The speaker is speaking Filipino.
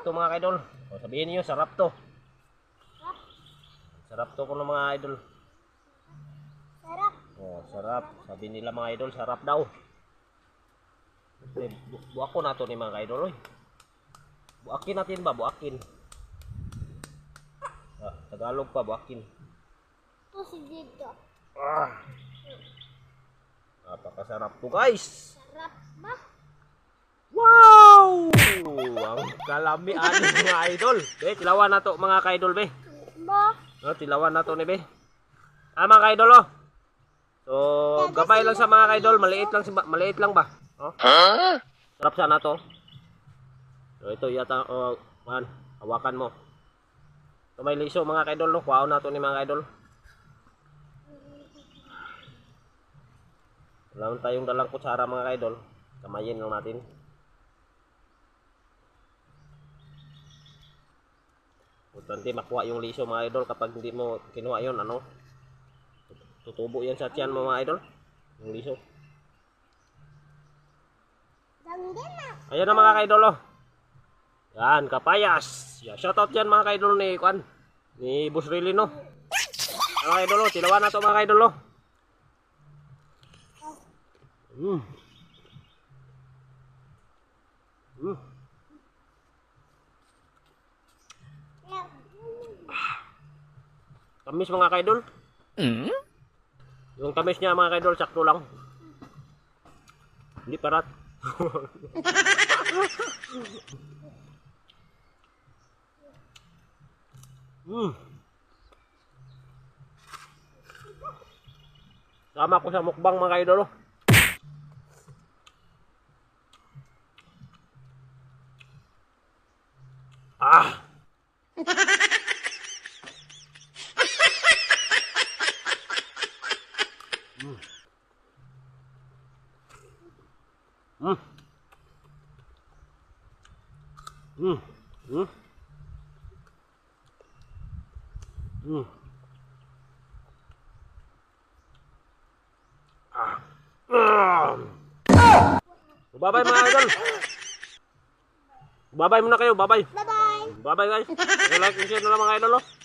Sarap to mga idol. O, sabihin niyo, sarap to. Sarap to ko ng mga idol. Sarap. Oh, sarap. Sabi nila mga idol, sarap daw. Eh, bu ko na to ni mga idol. Oy. Buakin natin ba? Buakin. Ah, Tagalog pa, buakin. Ito si Dito. Ah. Napakasarap to guys. Sarap ba? Wow! Ang kalamian mga idol. Be, tilawan na to mga ka-idol be. Ba? No, tilawan na to ni be. Ah, mga ka-idol oh. So, gabay lang sa mga ka-idol, maliit lang si ba- maliit lang ba? Oh. Sarap sana to. So, ito yata oh, man, hawakan mo. So, may liso mga ka-idol, no? Wow na to ni mga ka-idol. Wala tayong dalang kutsara mga ka-idol. Kamayin lang natin. Importante makuha yung liso mga idol kapag hindi mo kinuha yon ano? Tutubo yan sa tiyan mo mga idol yung liso ayan na mga kaidol oh yan kapayas. Yeah, shoutout yan mga kaidol ni Kwan ni Boss Rilly no? Mga kaidol oh tilawan na to mga kaidol oh. Mm. Tamis mga kaidol. Yung tamis niya mga kaidol, sakto lang. Hindi parat. mm. Sama ko sa mukbang mga kaidol. oh. Ah! Mm. Mm. Mm. Mm. Ah. Ah. Babay mga idol. Babay muna kayo, babay. Bye-bye. Babay guys. Like and share na lang mga idol. Oh.